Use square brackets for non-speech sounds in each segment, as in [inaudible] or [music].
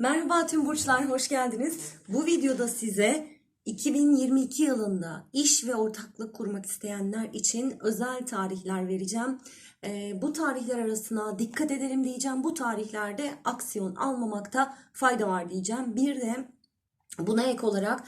Merhaba tüm burçlar, hoş geldiniz. Bu videoda size 2022 yılında iş ve ortaklık kurmak isteyenler için özel tarihler vereceğim. Ee, bu tarihler arasına dikkat edelim diyeceğim. Bu tarihlerde aksiyon almamakta fayda var diyeceğim. Bir de buna ek olarak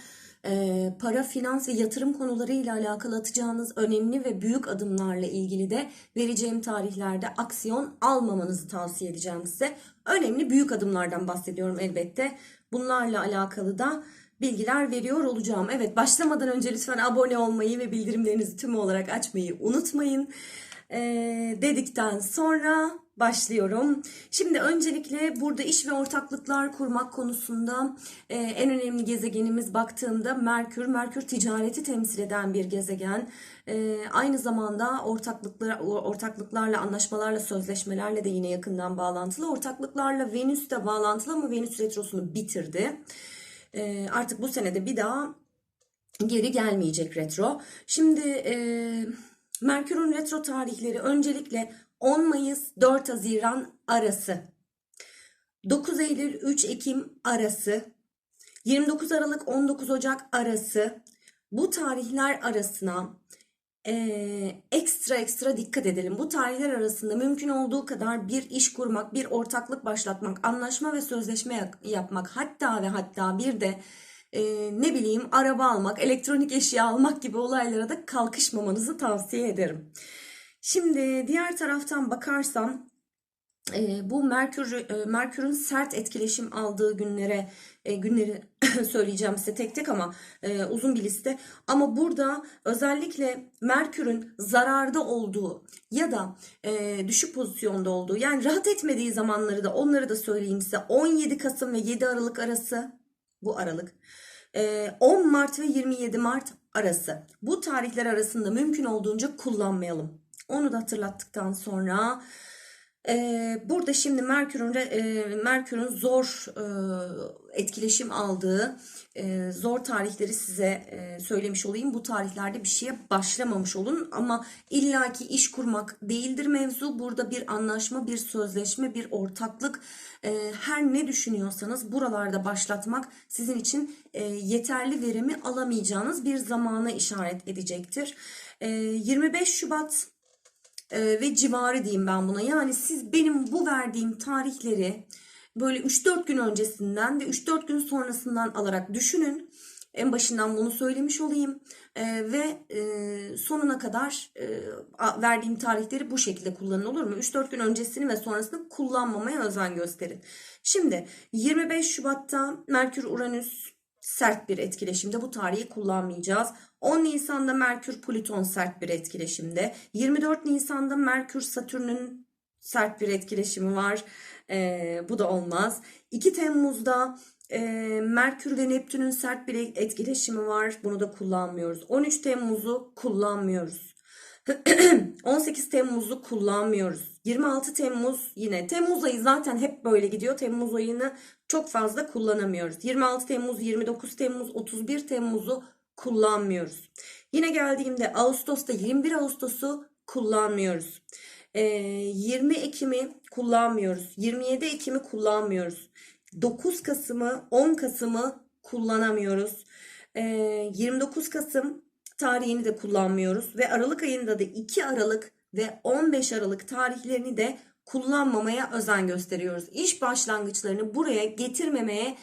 e, para, finans ve yatırım konularıyla alakalı atacağınız önemli ve büyük adımlarla ilgili de vereceğim tarihlerde aksiyon almamanızı tavsiye edeceğim size. Önemli büyük adımlardan bahsediyorum elbette. Bunlarla alakalı da bilgiler veriyor olacağım. Evet başlamadan önce lütfen abone olmayı ve bildirimlerinizi tüm olarak açmayı unutmayın. Ee, dedikten sonra başlıyorum. Şimdi öncelikle burada iş ve ortaklıklar kurmak konusunda e, en önemli gezegenimiz baktığımda Merkür. Merkür ticareti temsil eden bir gezegen. E, aynı zamanda ortaklıklar, ortaklıklarla, anlaşmalarla, sözleşmelerle de yine yakından bağlantılı. Ortaklıklarla Venüs de bağlantılı ama Venüs retrosunu bitirdi. E, artık bu senede bir daha geri gelmeyecek retro. Şimdi e, Merkür'ün retro tarihleri öncelikle 10 Mayıs 4 Haziran arası. 9 Eylül 3 Ekim arası. 29 Aralık 19 Ocak arası. Bu tarihler arasına eee, ekstra ekstra dikkat edelim. Bu tarihler arasında mümkün olduğu kadar bir iş kurmak, bir ortaklık başlatmak, anlaşma ve sözleşme yap- yapmak, hatta ve hatta bir de eee, ne bileyim araba almak, elektronik eşya almak gibi olaylara da kalkışmamanızı tavsiye ederim. Şimdi diğer taraftan bakarsam e, bu Merkür e, Merkür'ün sert etkileşim aldığı günlere e, günleri [coughs] söyleyeceğim size tek tek ama e, uzun bir liste. Ama burada özellikle Merkür'ün zararda olduğu ya da e, düşük pozisyonda olduğu yani rahat etmediği zamanları da onları da söyleyeyim size. 17 Kasım ve 7 Aralık arası bu aralık. E, 10 Mart ve 27 Mart arası. Bu tarihler arasında mümkün olduğunca kullanmayalım. Onu da hatırlattıktan sonra ee, burada şimdi Merkür'ün e, Merkür'ün zor e, etkileşim aldığı e, zor tarihleri size e, söylemiş olayım. Bu tarihlerde bir şeye başlamamış olun ama illaki iş kurmak değildir mevzu. Burada bir anlaşma, bir sözleşme, bir ortaklık e, her ne düşünüyorsanız buralarda başlatmak sizin için e, yeterli verimi alamayacağınız bir zamana işaret edecektir. E, 25 Şubat e, ve civarı diyeyim ben buna. Yani siz benim bu verdiğim tarihleri böyle 3-4 gün öncesinden ve 3-4 gün sonrasından alarak düşünün. En başından bunu söylemiş olayım E, ve e, sonuna kadar e, verdiğim tarihleri bu şekilde kullanın olur mu? 3-4 gün öncesini ve sonrasını kullanmamaya özen gösterin. Şimdi 25 Şubat'ta Merkür Uranüs sert bir etkileşimde bu tarihi kullanmayacağız. 10 Nisan'da Merkür Plüton sert bir etkileşimde. 24 Nisan'da Merkür Satürn'ün sert bir etkileşimi var. Ee, bu da olmaz. 2 Temmuz'da e, Merkür ve Neptün'ün sert bir etkileşimi var. Bunu da kullanmıyoruz. 13 Temmuz'u kullanmıyoruz. [clears throat] 18 Temmuz'u kullanmıyoruz. 26 Temmuz yine. Temmuz ayı zaten hep böyle gidiyor. Temmuz ayını çok fazla kullanamıyoruz. 26 Temmuz, 29 Temmuz, 31 Temmuz'u kullanmıyoruz. Yine geldiğimde Ağustos'ta 21 Ağustos'u kullanmıyoruz. Ee, 20 Ekim'i kullanmıyoruz. 27 Ekim'i kullanmıyoruz. 9 Kasım'ı, 10 Kasım'ı kullanamıyoruz. Ee, 29 Kasım tarihini de kullanmıyoruz ve Aralık ayında da 2 Aralık ve 15 Aralık tarihlerini de kullanmamaya özen gösteriyoruz. İş başlangıçlarını buraya getirmemeye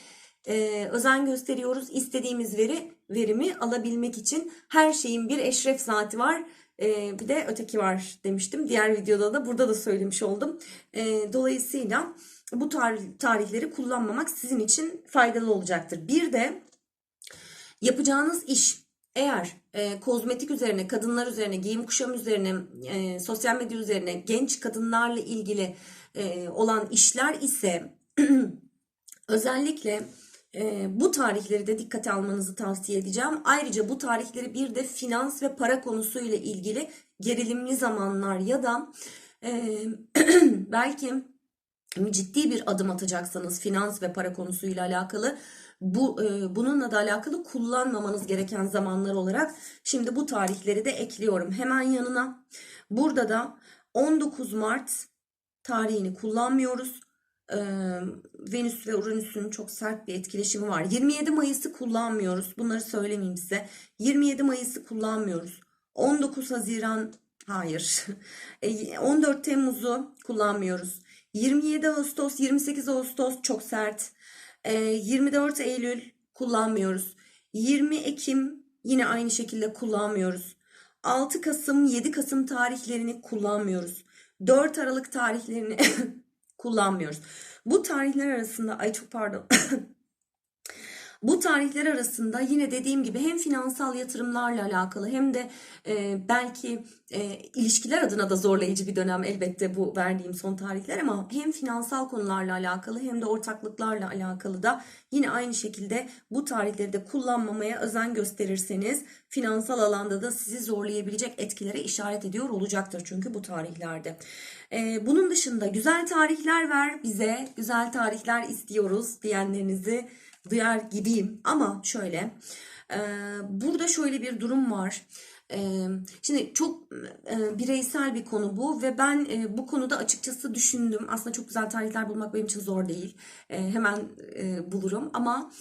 e, özen gösteriyoruz. İstediğimiz veri verimi alabilmek için her şeyin bir eşref saati var. E, bir de öteki var demiştim. Diğer videoda da burada da söylemiş oldum. E, dolayısıyla bu tarih, tarihleri kullanmamak sizin için faydalı olacaktır. Bir de yapacağınız iş eğer e, kozmetik üzerine, kadınlar üzerine, giyim kuşam üzerine, e, sosyal medya üzerine, genç kadınlarla ilgili e, olan işler ise [clears throat] özellikle e, bu tarihleri de dikkate almanızı tavsiye edeceğim. Ayrıca bu tarihleri bir de finans ve para konusuyla ilgili gerilimli zamanlar ya da e, [clears throat] belki ciddi bir adım atacaksanız finans ve para konusuyla alakalı bu e, bununla da alakalı kullanmamanız gereken zamanlar olarak şimdi bu tarihleri de ekliyorum hemen yanına. Burada da 19 Mart tarihini kullanmıyoruz. e, Venüs ve Uranüs'ün çok sert bir etkileşimi var. 27 Mayıs'ı kullanmıyoruz. Bunları söylemeyeyim size. 27 Mayıs'ı kullanmıyoruz. 19 Haziran hayır. [laughs] E, 14 Temmuz'u kullanmıyoruz. 27 Ağustos, 28 Ağustos çok sert. E, 24 Eylül kullanmıyoruz. 20 Ekim yine aynı şekilde kullanmıyoruz. 6 Kasım, 7 Kasım tarihlerini kullanmıyoruz. 4 Aralık tarihlerini [laughs] kullanmıyoruz. Bu tarihler arasında ay çok pardon. [laughs] Bu tarihler arasında yine dediğim gibi hem finansal yatırımlarla alakalı hem de e, belki e, ilişkiler adına da zorlayıcı bir dönem elbette bu verdiğim son tarihler ama hem finansal konularla alakalı hem de ortaklıklarla alakalı da yine aynı şekilde bu tarihleri de kullanmamaya özen gösterirseniz finansal alanda da sizi zorlayabilecek etkilere işaret ediyor olacaktır çünkü bu tarihlerde. E, bunun dışında güzel tarihler ver bize, güzel tarihler istiyoruz diyenlerinizi duyar gibiyim ama şöyle e, burada şöyle bir durum var. E, şimdi çok e, bireysel bir konu bu ve ben e, bu konuda açıkçası düşündüm. Aslında çok güzel tarihler bulmak benim için zor değil. Hemen bulurum ama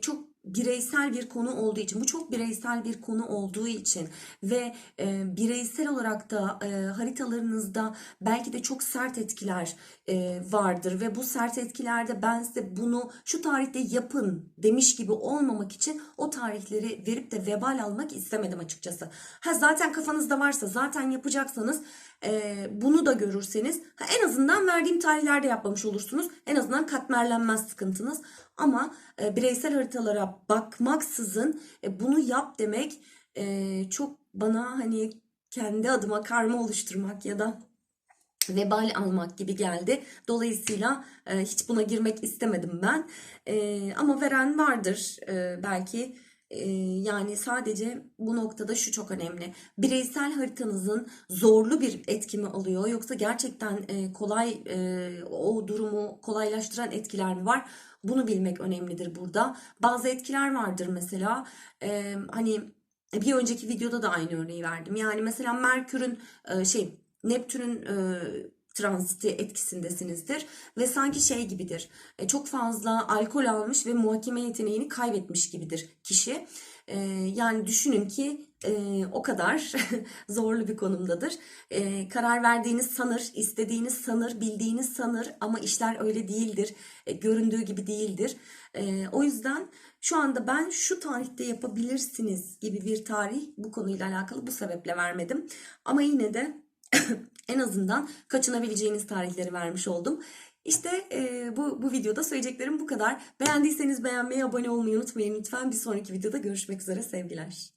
çok bireysel bir konu olduğu için bu çok bireysel bir konu olduğu için ve e, bireysel olarak da e, haritalarınızda belki de çok sert etkiler e, vardır ve bu sert etkilerde ben size bunu şu tarihte yapın demiş gibi olmamak için o tarihleri verip de vebal almak istemedim açıkçası. Ha zaten kafanızda varsa zaten yapacaksanız e, bunu da görürseniz ha, en azından verdiğim tarihlerde yapmamış olursunuz. En azından katmerlenmez sıkıntınız. Ama e, bireysel haritalara bakmaksızın e, bunu yap demek e, çok bana hani kendi adıma karma oluşturmak ya da vebal almak gibi geldi. Dolayısıyla e, hiç buna girmek istemedim ben. E, ama veren vardır e, belki. E, yani sadece bu noktada şu çok önemli. Bireysel haritanızın zorlu bir etki mi alıyor yoksa gerçekten e, kolay e, o durumu kolaylaştıran etkiler mi var? Bunu bilmek önemlidir burada. Bazı etkiler vardır mesela. E, hani bir önceki videoda da aynı örneği verdim. Yani mesela Merkür'ün e, şey Neptün'ün e, transiti etkisindesinizdir ve sanki şey gibidir. E, çok fazla alkol almış ve muhakeme yeteneğini kaybetmiş gibidir kişi. E, yani düşünün ki e, o kadar [laughs] zorlu bir konumdadır. Karar verdiğiniz sanır, istediğiniz sanır, bildiğiniz sanır ama işler öyle değildir. Göründüğü gibi değildir. O yüzden şu anda ben şu tarihte yapabilirsiniz gibi bir tarih bu konuyla alakalı bu sebeple vermedim. Ama yine de [coughs] en azından kaçınabileceğiniz tarihleri vermiş oldum. İşte e, bu, bu videoda söyleyeceklerim bu kadar. Beğendiyseniz beğenmeyi, abone olmayı unutmayın lütfen. Bir sonraki videoda görüşmek üzere sevgiler.